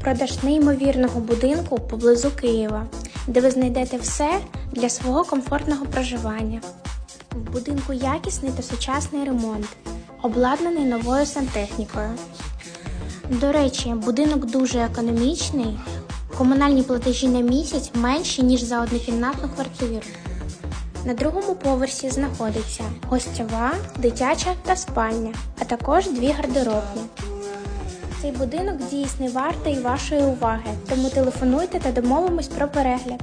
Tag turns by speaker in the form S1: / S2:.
S1: Продаж неймовірного будинку поблизу Києва, де ви знайдете все для свого комфортного проживання. В будинку якісний та сучасний ремонт, обладнаний новою сантехнікою. До речі, будинок дуже економічний, комунальні платежі на місяць менші, ніж за однокімнатну квартиру. На другому поверсі знаходиться гостьова, дитяча та спальня, а також дві гардеробні. Цей будинок дійсний вартий вашої уваги, тому телефонуйте та домовимось про перегляд.